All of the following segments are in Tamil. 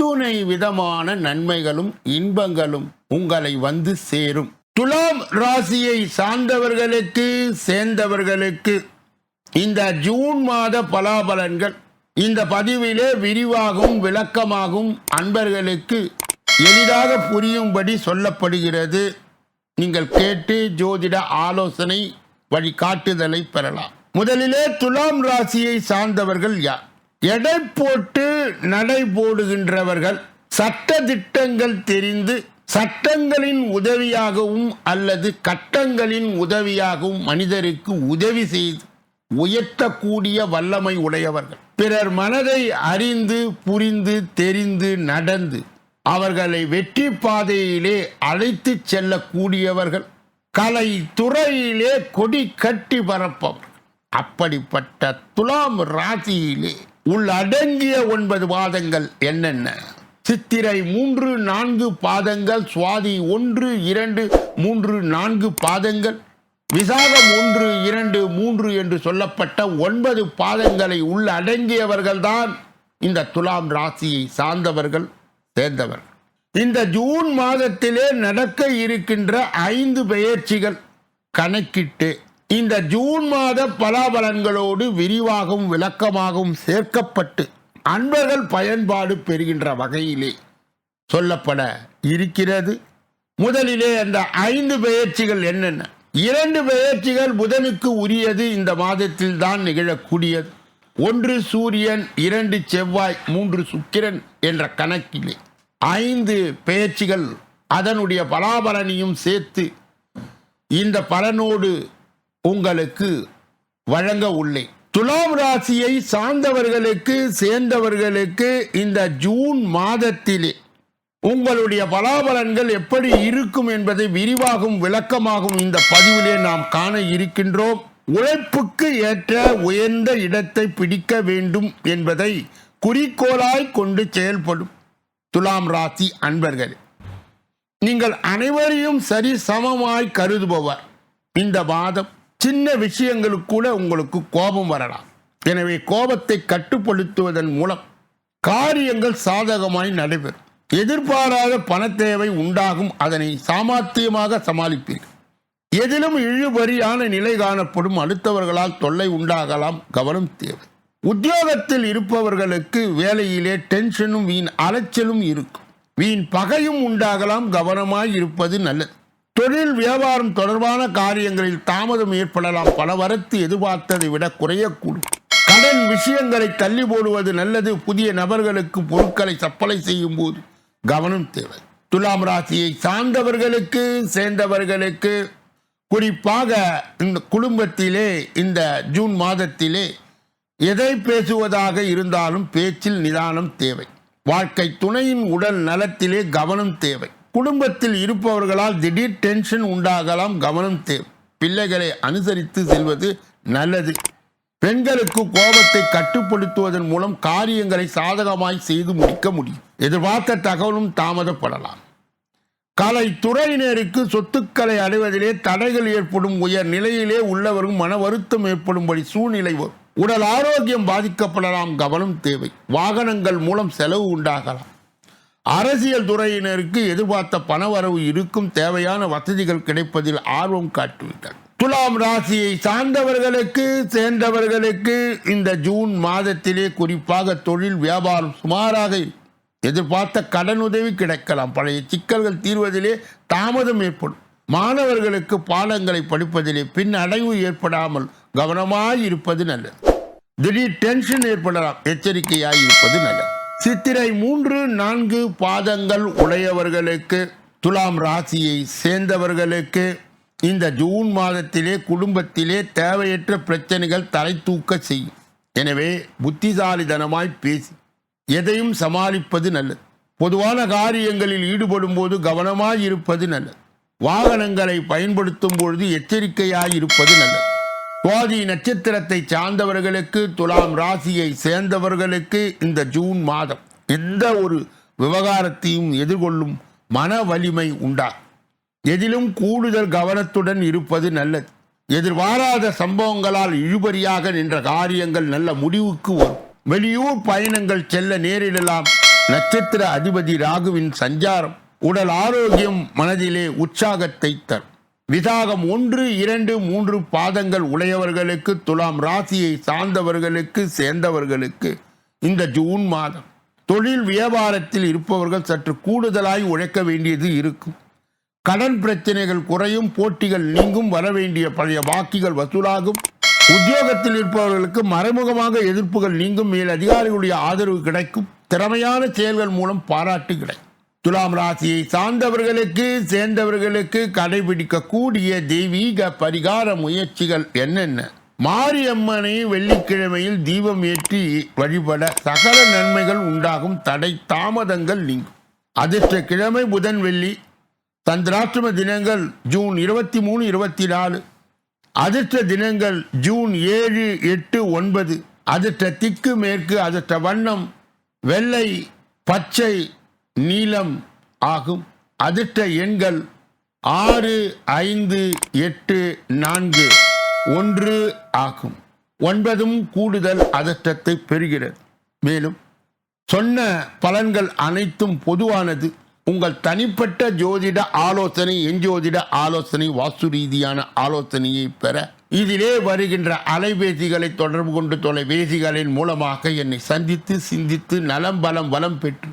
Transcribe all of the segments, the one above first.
அத்துணை விதமான நன்மைகளும் இன்பங்களும் உங்களை வந்து சேரும். துலாம் ராசியை சார்ந்தவர்களுக்கு சேர்ந்தவர்களுக்கு இந்த ஜூன் மாத பலாபலன்கள் இந்த பதிவிலே விரிவாகவும் விளக்கமாகவும் அன்பர்களுக்கு எளிதாக புரியும்படி சொல்லப்படுகிறது. நீங்கள் கேட்டு ஜோதிட ஆலோசனை வழிகாட்டுதலை பெறலாம். முதலிலே துலாம் ராசியை சார்ந்தவர்கள் யார்? எடை போட்டு நடை போடுகின்றவர்கள் சட்ட திட்டங்கள் தெரிந்து சட்டங்களின் உதவியாகவும் அல்லது கட்டங்களின் உதவியாகவும் மனிதருக்கு உதவி செய்து உயர்த்தக்கூடிய வல்லமை உடையவர்கள். பிறர் மனதை அறிந்து புரிந்து தெரிந்து நடந்து அவர்களை வெற்றி பாதையிலே அழைத்து செல்லக்கூடியவர்கள். கலை துறையிலே கொடி கட்டி பரப்பவர். அப்படிப்பட்ட துலாம் ராசியிலே உள்ளடங்கிய ஒன்பது பாதங்கள் என்னென்ன? சித்திரை மூன்று நான்கு பாதங்கள் சுவாதி ஒன்று இரண்டு மூன்று நான்கு பாதங்கள் விசாகம் ஒன்று இரண்டு மூன்று என்று சொல்லப்பட்ட ஒன்பது பாதங்களை உள்ளடங்கியவர்கள்தான் இந்த துலாம் ராசியை சார்ந்தவர்கள் சேர்ந்தவர்கள் இந்த ஜூன் மாதத்திலே நடக்க இருக்கின்ற ஐந்து பெயர்ச்சிகள் கணக்கிட்டு இந்த ஜூன் மாத பலாபலன்களோடு விரிவாகவும் விளக்கமாகவும் சேர்க்கப்பட்டு அன்பர்கள் பயன்பாடு பெறுகின்ற வகையிலே சொல்லப்பட இருக்கிறது. முதலிலே அந்த ஐந்து பெயர்ச்சிகள் என்னென்ன? இரண்டு பெயர்ச்சிகள் புதனுக்கு உரியது இந்த மாதத்தில் தான் நிகழக்கூடியது. ஒன்று சூரியன் இரண்டு செவ்வாய் மூன்று சுக்கிரன் என்ற கணக்கிலே ஐந்து பெயர்ச்சிகள் அதனுடைய பலாபலனையும் சேர்த்து இந்த பலனோடு உங்களுக்கு வழங்க உள்ளேன் துலாம் ராசியை சார்ந்தவர்களுக்கு சேர்ந்தவர்களுக்கு இந்த ஜூன் மாதத்திலே உங்களுடைய பலாபலன்கள் எப்படி இருக்கும் என்பதை விரிவாகவும் விளக்கமாகவும் இந்த பதிவிலே நாம் காண இருக்கின்றோம். உழைப்புக்கு ஏற்ற உயர்ந்த இடத்தை பிடிக்க வேண்டும் என்பதை குறிக்கோளாய் கொண்டு செயல்படும் துலாம் ராசி அன்பர்களே நீங்கள் அனைவரையும் சரி சமமாய் கருதுபவர் இந்த மாதம். சின்ன விஷயங்களுக்கு கூட உங்களுக்கு கோபம் வரலாம். எனவே கோபத்தை கட்டுப்படுத்துவதன் மூலம் காரியங்கள் சாதகமாய் நடைபெறும். எதிர்பாராத பணத்தேவை உண்டாகும். அதனை சாமர்த்தியமாக சமாளிப்பீர்கள் எதிலும் இழுபறியான நிலை காணப்படும். அடுத்தவர்களால் தொல்லை உண்டாகலாம். கவனம் தேவை. உத்தியோகத்தில் இருப்பவர்களுக்கு வேலையிலே டென்ஷனும் வீண் அலைச்சலும் இருக்கும். வீண் பகையும் உண்டாகலாம். கவனமாய் இருப்பது நல்லது. தொழில் வியாபாரம் தொடர்பான காரியங்களில் தாமதம் ஏற்படலாம். பல வரத்து எதிர்பார்த்ததை விட குறையக்கூடும். கடன் விஷயங்களை தள்ளி போடுவது நல்லது. புதிய நபர்களுக்கு பொருட்களை சப்பளை செய்யும் போது கவனம் தேவை. துலாம் ராசியை சார்ந்தவர்களுக்கு சேர்ந்தவர்களுக்கு குறிப்பாக இந்த குடும்பத்திலே இந்த ஜூன் மாதத்திலே எதை பேசுவதாக இருந்தாலும் பேச்சில் நிதானம் தேவை. வாழ்க்கை துணையின் உடல் நலத்திலே கவனம் தேவை. குடும்பத்தில் இருப்பவர்களால் திடீர் டென்ஷன் உண்டாகலாம் கவனம் தேவை பிள்ளைகளை அனுசரித்து செல்வது நல்லது. பெண்களுக்கு கோபத்தை கட்டுப்படுத்துவதன் மூலம் காரியங்களை சாதகமாய் செய்து முடிக்க முடியும். எதிர்பார்த்த தகவலும் தாமதப்படலாம். கலைத்துறையினருக்கு சொத்துக்களை அடைவதிலே தடைகள் ஏற்படும். உயர் நிலையிலே உள்ளவரும் மன வருத்தம் ஏற்படும்படி சூழ்நிலை வரும் உடல் ஆரோக்கியம் பாதிக்கப்படலாம். கவனம் தேவை. வாகனங்கள் மூலம் செலவு உண்டாகலாம். அரசியல் துறையினருக்கு எதிர்பார்த்த பணவரவு இருக்கும் தேவையான வசதிகள் கிடைப்பதில் ஆர்வம் காட்டுவீர்கள் துலாம் ராசியை சார்ந்தவர்களுக்கு சேர்ந்தவர்களுக்கு இந்த ஜூன் மாதத்திலே குறிப்பாக தொழில் வியாபாரம் சுமாராக எதிர்பார்த்த கடன் உதவி கிடைக்கலாம். பழைய சிக்கல்கள் தீர்வதிலே தாமதம் ஏற்படும். மாணவர்களுக்கு பாடங்களை படிப்பதிலே பின் அடைவு ஏற்படாமல் கவனமாய் இருப்பது நல்லது. திடீர் டென்ஷன் ஏற்படலாம். எச்சரிக்கையாய் இருப்பது நல்லது. சித்திரை மூன்று நான்கு பாதங்கள் உடையவர்களுக்கு துலாம் ராசியை சேர்ந்தவர்களுக்கு இந்த ஜூன் மாதத்திலே குடும்பத்திலே தேவையற்ற பிரச்சனைகள் தலை தூக்க செய்யும். எனவே புத்திசாலிதனமாய் பேசி எதையும் சமாளிப்பது நல்லது. பொதுவான காரியங்களில் ஈடுபடும் போது கவனமாய் இருப்பது நல்லது. வாகனங்களை பயன்படுத்தும் பொழுது எச்சரிக்கையாய் இருப்பது நல்லது. சுவாதி நட்சத்திரத்தை சார்ந்தவர்களுக்கு துலாம் ராசியை சேர்ந்தவர்களுக்கு இந்த ஜூன் மாதம் எந்த ஒரு விவகாரத்தையும் எதிர்கொள்ளும் மன வலிமை உண்டா? எதிலும் கூடுதல் கவனத்துடன் இருப்பது நல்லது. எதிர்பாராத சம்பவங்களால் இழுபறியாக நின்ற காரியங்கள் நல்ல முடிவுக்கு வரும். வெளியூர் பயணங்கள் செல்ல நேரிடலாம். நட்சத்திர அதிபதி ராகுவின் சஞ்சாரம் உடல் ஆரோக்கியம் மனதிலே உற்சாகத்தை தரும். விதாகம் ஒன்று இரண்டு மூன்று பாதங்கள் உடையவர்களுக்கு துலாம் ராசியை சார்ந்தவர்களுக்கு சேர்ந்தவர்களுக்கு இந்த ஜூன் மாதம். தொழில் வியாபாரத்தில் இருப்பவர்கள் சற்று கூடுதலாய் உழைக்க வேண்டியது இருக்கும். கடன் பிரச்சனைகள் குறையும் போட்டிகள் நீங்கும் வர வேண்டிய பழைய வாக்கிகள் வசூலாகும். உத்தியோகத்தில் இருப்பவர்களுக்கு மறைமுகமாக எதிர்ப்புகள் நீங்கும் மேல் அதிகாரிகளுடைய ஆதரவு கிடைக்கும். திறமையான செயல்கள் மூலம் பாராட்டு கிடைக்கும். துலாம் ராசியை சார்ந்தவர்களுக்கு சேர்ந்தவர்களுக்கு கடைபிடிக்கக்கூடிய தெய்வீக பரிகார முயற்சிகள் என்னென்ன? மாரியம்மனை வெள்ளிக்கிழமையில் தீபம் ஏற்றி வழிபட சகல நன்மைகள் உண்டாகும். தடை தாமதங்கள் நீங்கும். அதிர்ஷ்ட கிழமை புதன் வெள்ளி சந்திராஷ்டம தினங்கள் ஜூன் இருபத்தி மூணு இருபத்தி நாலு. அதிர்ஷ்ட தினங்கள் ஜூன் ஏழு எட்டு ஒன்பது. அதிர்ஷ்ட திக்கு மேற்கு அதிர்ஷ்ட வண்ணம் வெள்ளை பச்சை நீளம் ஆகும். அதிர்ஷ்ட எண்கள் ஆறு ஐந்து எட்டு நான்கு ஒன்று ஆகும். ஒன்பதும் கூடுதல் அதிர்ஷ்டத்தை பெறுகிறது. மேலும் சொன்ன பலன்கள் அனைத்தும் பொதுவானது. உங்கள் தனிப்பட்ட ஜோதிட ஆலோசனை எஞ்சோதிட ஆலோசனை வாஸ்து ரீதியான ஆலோசனையை பெற இதிலே வருகின்ற அலைபேசிகளை தொடர்பு கொண்டு தொலைபேசிகளின் மூலமாக என்னை சந்தித்து சிந்தித்து நலம் பலம் வளம் பெற்று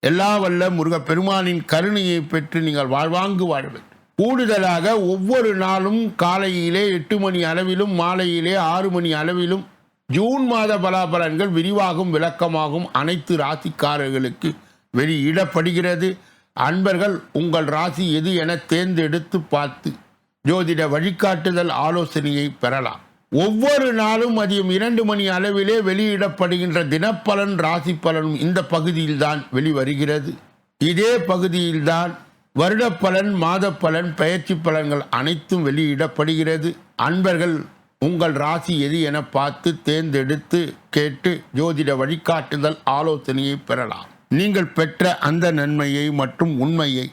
எல்லா வல்ல முருகப்பெருமானின் கருணையை பெற்று நீங்கள் வாழ்வாங்கு வாழ வேண்டும் கூடுதலாக ஒவ்வொரு நாளும் காலையிலே எட்டு மணி அளவிலும் மாலையிலே ஆறு மணி அளவிலும் ஜூன் மாத பலாபலன்கள் விரிவாகும் விளக்கமாகும். அனைத்து ராசிக்காரர்களுக்கு வெளியிடப்படுகிறது. அன்பர்கள் உங்கள் ராசி எது என தேர்ந்தெடுத்து பார்த்து ஜோதிட வழிகாட்டுதல் ஆலோசனையை பெறலாம். ஒவ்வொரு நாளும் மதியம் இரண்டு மணி அளவிலே வெளியிடப்படுகின்ற தினப்பலன் ராசி பலனும் இந்த பகுதியில்தான் வெளிவருகிறது. இதே பகுதியில்தான் வருடப்பலன் மாதப்பலன் பயிற்சி பலன்கள் அனைத்தும் வெளியிடப்படுகிறது. அன்பர்கள் உங்கள் ராசி எது என பார்த்து தேர்ந்தெடுத்து கேட்டு ஜோதிட வழிகாட்டுதல் ஆலோசனையை பெறலாம். நீங்கள் பெற்ற அந்த நன்மையை மற்றும் உண்மையை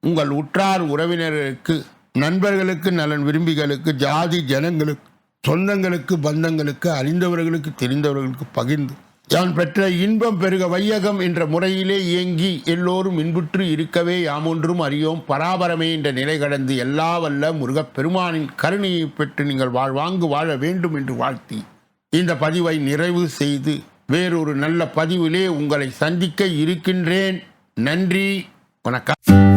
உங்கள் உற்றார் உறவினர்களுக்கு நண்பர்களுக்கு நலன் விரும்பிகளுக்கு ஜாதி ஜனங்களுக்கு சொந்தங்களுக்கு பந்தங்களுக்கு அறிந்தவர்களுக்கு தெரிந்தவர்களுக்கு பகிர்ந்து யான் பெற்ற இன்பம் பெருக வையகம் என்ற முறையிலே இயங்கி எல்லோரும் இன்புற்று இருக்கவே யாமொன்றும் அறியோம். பராபரமே என்ற நிலை கடந்து எல்லா வல்ல முருகப் பெருமானின் கருணையை பெற்று நீங்கள் வாழ்வாங்கு வாழ வேண்டும் என்று வாழ்த்தி இந்த பதிவை நிறைவு செய்து வேறொரு நல்ல பதிவிலே உங்களை சந்திக்க இருக்கின்றேன். நன்றி. வணக்கம்.